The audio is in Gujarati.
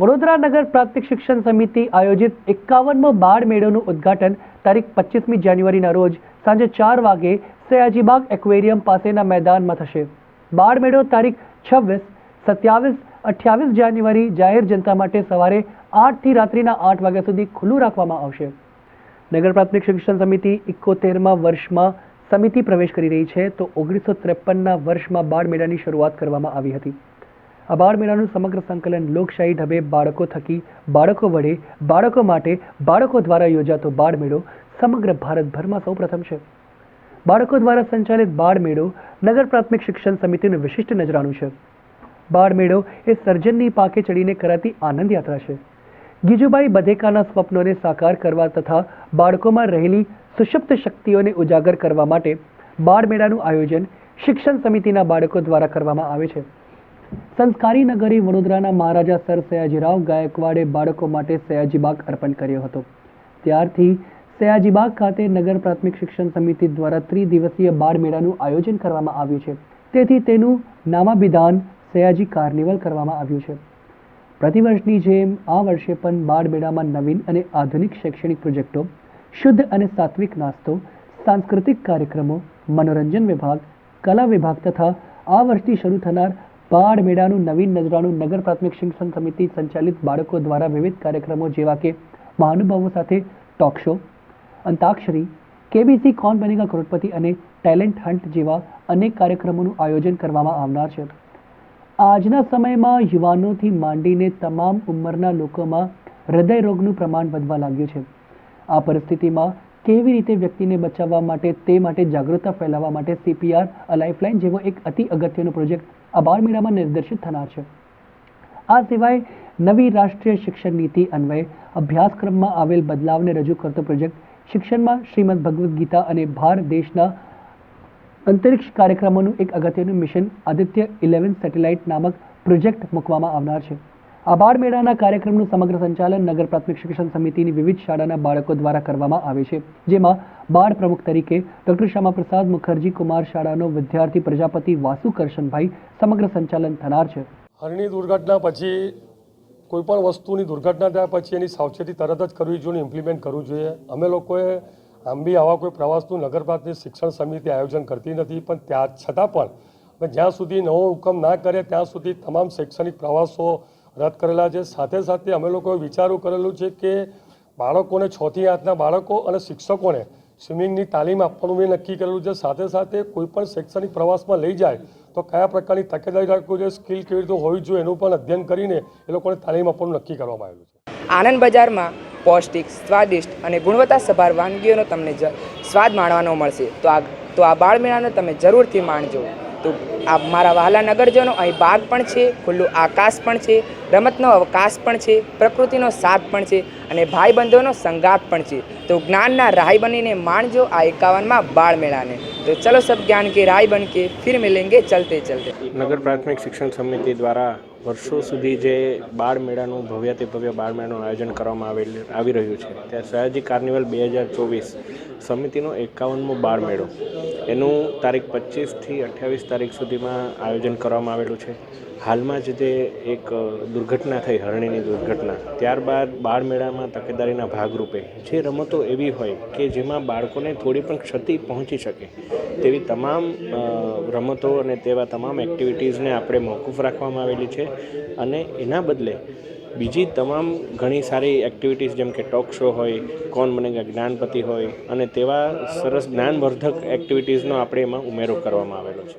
વડોદરા નગર પ્રાથમિક શિક્ષણ સમિતિ આયોજિત એકાવનમો બાળ મેળોનું ઉદ્ઘાટન તારીખ પચીસમી જાન્યુઆરીના રોજ સાંજે ચાર વાગે સયાજીબાગ એક્વેરિયમ પાસેના મેદાનમાં થશે. બાળ મેળો તારીખ છવ્વીસ, સત્યાવીસ, અઠ્યાવીસ જાન્યુઆરી જાહેર જનતા માટે સવારે આઠથી રાત્રિના આઠ વાગ્યા સુધી ખુલ્લું રાખવામાં આવશે. નગર પ્રાથમિક શિક્ષણ સમિતિ ઇકોતેરમાં વર્ષમાં સમિતિ પ્રવેશ કરી રહી છે તો ઓગણીસો ત્રેપનના વર્ષમાં બાળ મેળાની શરૂઆત કરવામાં આવી હતી. આ બાળ મેળાનું સમગ્ર સંકલન લોકશાહી ઢબે બાળકો થકી બાળકો વડે, બાળકો માટે, બાળકો દ્વારા યોજાતો બાળ મેળો સમગ્ર ભારતભરમાં સૌપ્રથમ છે. બાળકો દ્વારા સંચાલિત બાળ મેળો નગર પ્રાથમિક શિક્ષણ સમિતિનું વિશિષ્ટ નજરાણું છે. બાળ મેળો એ સર્જનની પાકે ચડીને કરાતી આનંદ યાત્રા છે. ગીજુભાઈ બધેકાના સ્વપ્નોને સાકાર કરવા તથા બાળકોમાં રહેલી સુષુપ્ત શક્તિઓને ઉજાગર કરવા માટે બાળ મેળાનું આયોજન શિક્ષણ સમિતિના બાળકો દ્વારા કરવામાં આવે છે. સંસ્કારી નગરી વડોદરાના મહારાજા સર સયાજીરાવ ગાયકવાડે બાળકો માટે સયાજીબાગ અર્પણ કર્યો હતો. ત્યારથી સયાજીબાગ ખાતે નગર પ્રાથમિક શિક્ષણ સમિતિ દ્વારા ત્રિદિવસીય બાળ મેળાનું આયોજન કરવામાં આવ્યું છે. તેથી તેનું નામાભિધાન સયાજી કાર્નિવલ કરવામાં આવ્યું છે. પ્રતિવર્ષની જેમ આ વર્ષે પણ બાળ મેળામાં નવીન અને આધુનિક શૈક્ષણિક પ્રોજેક્ટો, શુદ્ધ અને સાત્વિક નાસ્તો, સાંસ્કૃતિક કાર્યક્રમો, મનોરંજન વિભાગ, કલા વિભાગ તથા આ વર્ષથી શરૂ થનાર બાળ મેળાનું નવીન નજરાણું નગર પ્રાથમિક શિક્ષણ સમિતિ સંચાલિત બાળકો દ્વારા વિવિધ કાર્યક્રમો જેવા કે મહાનુભાવો સાથે ટોક શો અંતાક્ષરી, કેબીસી કોણ બનેગા કરોડપતિ અને ટેલેન્ટ હન્ટ જેવા અનેક કાર્યક્રમોનું આયોજન કરવામાં આવનાર છે. આજના સમયમાં યુવાનોથી માંડીને તમામ ઉંમરના લોકોમાં હૃદય રોગનું પ્રમાણ વધવા લાગ્યું છે. આ પરિસ્થિતિમાં કેવી રીતે વ્યક્તિને બચાવવા માટે તે માટે જાગૃતતા ફેલાવવા માટે સીપીઆર લાઇફલાઇન જેવો એક અતિ અગત્યનો પ્રોજેક્ટ આ બાળ નિર્દેશિત થનાર છે. આ સિવાય નવી રાષ્ટ્રીય શિક્ષણ નીતિ અન્વયે અભ્યાસક્રમમાં આવેલ બદલાવને રજૂ કરતો પ્રોજેક્ટ શિક્ષણમાં શ્રીમદ ભગવદ્ ગીતા અને ભારત દેશના અંતરિક્ષ કાર્યક્રમોનું એક અગત્યનું મિશન આદિત્ય ઇલેવન સેટેલાઇટ નામક પ્રોજેક્ટ મૂકવામાં આવનાર છે. આ બાળ મેળાના કાર્યક્રમનું સમગ્ર સંચાલન નગર પ્રાથમિક શિક્ષણ સમિતિની વિવિધ શાળાના બાળકો દ્વારા કરવામાં આવે છે, જેમાં બાળ પ્રમુખ તરીકે ડોક્ટર શ્યામાપ્રસાદ મુખર્જી, કુમાર શાળાનો વિદ્યાર્થી પ્રજાપતિ વાસુ કરશનભાઈ સમગ્ર સંચાલન થનાર છે. હરણી દુર્ઘટના પછી કોઈ પણ વસ્તુની દુર્ઘટના થયા પછી એની સાવચેતી તરત જ કરવી જોઈએ ઇમ્પ્લિમેન્ટ કરવું જોઈએ. અમે લોકોએ આમ બી આવા કોઈ પ્રવાસનું નગર પ્રાથમિક શિક્ષણ સમિતિ આયોજન કરતી નથી, પણ ત્યાં છતાં પણ જ્યાં સુધી નવો હુકમ ના કરે, ત્યાં સુધી તમામ શૈક્ષણિક પ્રવાસો રદ કરેલા છે. સાથે સાથે અમે લોકોએ વિચારું કરેલું છે કે બાળકોને છથી આઠના બાળકો અને શિક્ષકોને સ્વિમિંગની તાલીમ આપવાનું મેં નક્કી કરેલું છે. સાથે સાથે કોઈપણ શૈક્ષણિક પ્રવાસમાં લઈ જાય તો કયા પ્રકારની તકેદારી રાખવી જોઈએ, સ્કિલ કેવી રીતે હોવી જોઈએ એનું પણ અધ્યયન કરીને એ લોકોને તાલીમ આપવાનું નક્કી કરવામાં આવેલું છે. આનંદ બજારમાં પૌષ્ટિક, સ્વાદિષ્ટ અને ગુણવત્તાસભર વાનગીઓનો તમને સ્વાદ માણવાનો મળશે. તો આ તો આ બાળ મેળાને તમે જરૂરથી માણજો. તો આ મારા વહાલા નગરજનો અહીં બાગ પણ છે, ખુલ્લું આકાશ પણ છે, રમતનો અવકાશ પણ છે, પ્રકૃતિનો સાથ પણ છે અને ભાઈબંધોનો સંગાત પણ છે. તો જ્ઞાનના રાય બનીને માણજો આ એકાવનમાં બાળ મેળાને. તો ચલો સબ જ્ઞાન કે રાય બન કે ફિર મિલેંગે ચલતે ચલતે. નગર પ્રાથમિક શિક્ષણ સમિતિ દ્વારા વર્ષો સુધી જે બાળ મેળાનું ભવ્યથી ભવ્ય બાળ મેળાનું આયોજન કરવામાં આવેલ, આવી રહ્યું છે. ત્યાં સયાજી કાર્નિવલ બે હજાર ચોવીસ સમિતિનો એકાવનમો બાળ મેળો એનું તારીખ પચીસથી અઠ્યાવીસ તારીખ સુધીમાં આયોજન કરવામાં આવેલું છે. હાલમાં જ તે એક દુર્ઘટના થઈ, હરણીની દુર્ઘટના. ત્યારબાદ બાળ મેળામાં તકેદારીના ભાગરૂપે જે રમતો એવી હોય કે જેમાં બાળકોને થોડી પણ ક્ષતિ પહોંચી શકે, તેવી તમામ રમતો અને તેવા તમામ એક્ટિવિટીઝને આપણે મોકૂફ રાખવામાં આવેલી છે. અને એના બદલે બીજી તમામ ઘણી સારી એક્ટિવિટીઝ જેમ કે ટોક શો હોય, કોણ બનેગા જ્ઞાનપતિ હોય, અને તેવા સરસ જ્ઞાનવર્ધક એક્ટિવિટીઝનો આપણે એમાં ઉમેરો કરવામાં આવેલો છે.